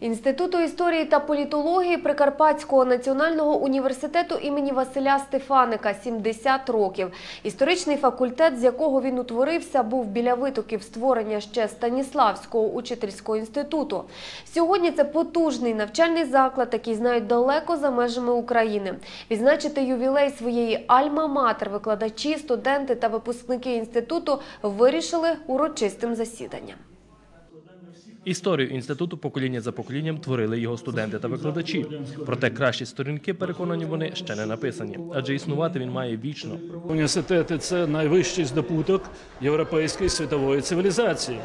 Інституту історії та політології Прикарпатського національного університету імені Василя Стефаника 70 років. Історичний факультет, з якого він утворився, був біля витоків створення ще Станіславського учительського інституту. Сьогодні це потужний навчальний заклад, який знають далеко за межами України. Відзначити ювілей своєї альма-матер викладачі, студенти та випускники інституту вирішили урочистим засіданням. Історію інституту покоління за поколінням творили його студенти та викладачі. Проте кращі сторінки, переконані вони, ще не написані, адже існувати він має вічно. Університети це найвищий здобуток європейської світової цивілізації.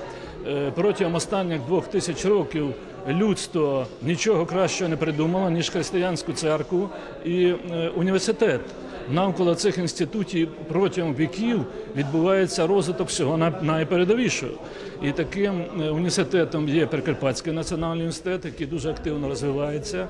Е, Протягом останніх двох тисяч років людство нічого кращого не придумало, ніж християнську церкву і е, університет. Навколо цих інститутів протягом віків відбувається розвиток всього най- найпередовішого. І таким е, університетом є Прикарпатський національний університет, який дуже активно розвивається.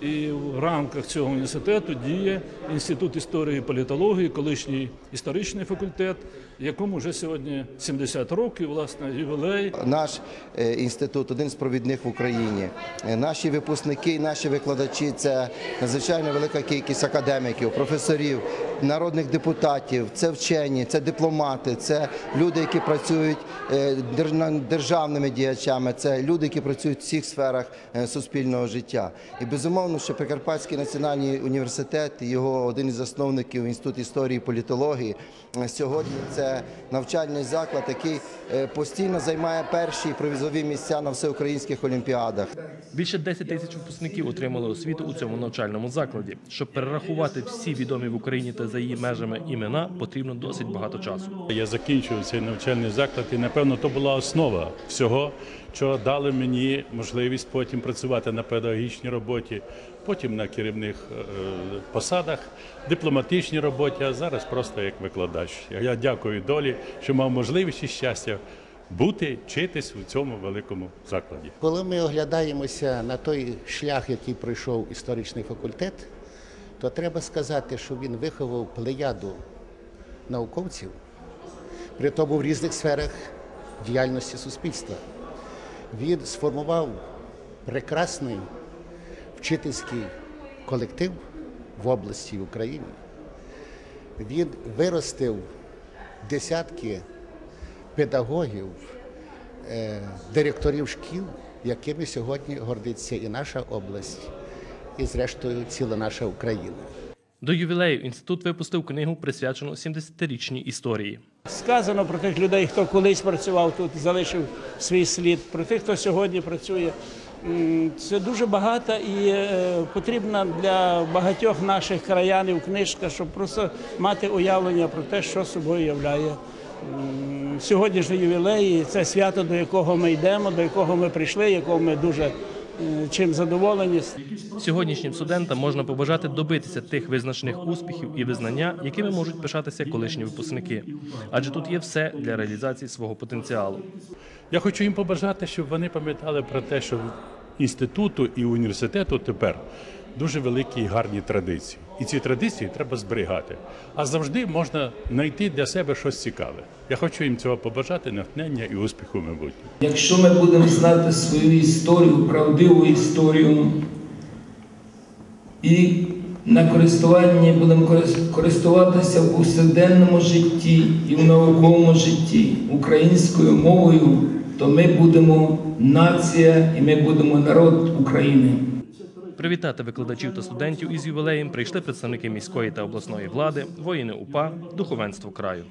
І в рамках цього університету діє інститут історії і політології, колишній історичний факультет, якому вже сьогодні 70 років, власне, ювілей. Наш е, інститут один з провідних в Україні. Е, Наші випускники, наші викладачі це надзвичайно велика кількість академіків, професорів, народних депутатів, це вчені, це дипломати, це люди, які працюють е, державними діячами, це люди, які працюють в всіх сферах суспільного життя. І безумовно, що Прикарпатський національний університет, його один із засновників Інститут історії і політології, е, сьогодні це навчальний заклад, який е, постійно займає перші призові місця на всеукраїнських олімпіадах. Більше 10 тисяч випускників отримали освіту у цьому навчальному закладі. Щоб перерахувати всі відомі в Україні та за її межами імена, потрібно досить багато часу. Я закінчив цей навчальний заклад, і напевно то була основа всього, що дали мені можливість потім працювати на педагогічній роботі, потім на керівних е, посадах, дипломатичній роботі, а зараз просто як викладач. Я дякую долі, що мав можливість і щастя бути, вчитись у цьому великому закладі. Коли ми оглядаємося на той шлях, який пройшов історичний факультет, то треба сказати, що він виховав плеяду науковців, при тому в різних сферах діяльності суспільства. Він сформував прекрасний вчительський колектив в області Україні. Він виростив десятки педагогів, е, директорів шкіл, якими сьогодні гордиться і наша область, і зрештою ціла наша Україна. До ювілею інститут випустив книгу, присвячену 70-річній історії. Сказано про тих людей, хто колись працював тут, залишив свій слід, про тих, хто сьогодні працює. Це дуже багата і е, потрібна для багатьох наших краянів книжка, щоб просто мати уявлення про те, що собою являє сьогоднішній ювілей. Це свято, до якого ми йдемо, до якого ми прийшли, якого ми дуже чим задоволені. Сьогоднішнім студентам можна побажати добитися тих визначних успіхів і визнання, якими можуть пишатися колишні випускники. Адже тут є все для реалізації свого потенціалу. Я хочу їм побажати, щоб вони пам'ятали про те, що в інституту і університету тепер дуже великі і гарні традиції. І ці традиції треба зберігати. А завжди можна знайти для себе щось цікаве. Я хочу їм цього побажати, натхнення і успіху в майбутньому. Якщо ми будемо знати свою історію, правдиву історію, і на користуванні будемо користуватися в повсякденному житті і в науковому житті українською мовою, то ми будемо нація і ми будемо народ України. Привітати викладачів та студентів із ювілеєм прийшли представники міської та обласної влади, воїни УПА, духовенство краю.